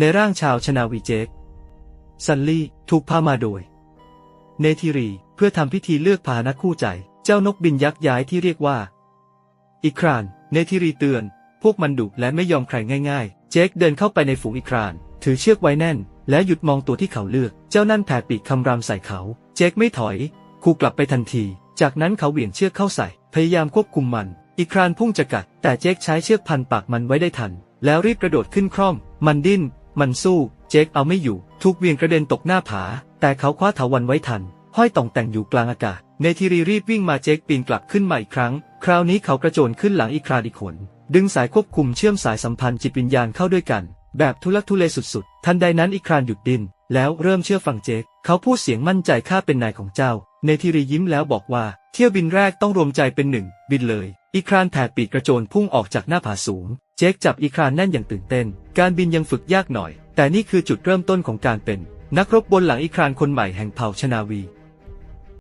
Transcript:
ในร่างชาวชนาวีเจคซันลี่ถูกพามาโดย เนธิรีเพื่อทำพิธีเลือกพาหนะคู่ใจ เจ้านกบินยักษ์ย้ายที่เรียกว่า อีคราน เนธิรีเตือน พวกมันดุและไม่ยอมใครง่าย ๆ เจคเดินเข้าไปในฝูงอีคราน ถือเชือกไว้แน่น แล้วหยุดมองตัวที่เขาเลือก เจ้านั่นแผ่ปีกคำรามใส่เขา เจคไม่ถอย คู่กลับไปทันที จากนั้นเขาเหวี่ยงเชือกเข้าใส่ พยายามควบคุมมัน อีครานพุ่งจะกัด แต่เจคใช้เชือกพันปากมันไว้ได้ทัน แล้วรีบกระโดดขึ้นคร่อม มันดิ้น มันสู้ เจคเอาไม่อยู่ถูกเวียงกระเด็นตกหน้าผา แต่เขาคว้าเถาวันไว้ทัน ห้อยต่องแต่งอยู่กลางอากาศ เนธิรีรีบวิ่งมาเจคปีนกลับขึ้นมาอีกครั้ง คราวนี้เขากระโจนขึ้นหลังอีกคราอีขน ดึงสายควบคุมเชื่อมสายสัมพันธ์จิตวิญญาณเข้าด้วยกัน แบบทุลักทุเลสุดๆ ทันใดนั้นอีกครานหยุดดิน แล้วเริ่มเชื่อฟังเจค เขาพูดเสียงมั่นใจข้าเป็นนายของเจ้า เนธิรียิ้มแล้วบอกว่า เที่ยวบินแรกต้องรวมใจเป็นหนึ่ง บินเลย อีครานแผ่ปีกกระโจนพุ่งออกจากหน้าผาสูง เจคจับอีครานแน่นอย่างตื่นเต้น การบินยังฝึกยากหน่อย แต่นี่คือจุดเริ่มต้นของการเป็น นักรบบนหลังอีครานคนใหม่แห่งเผ่าชนาวี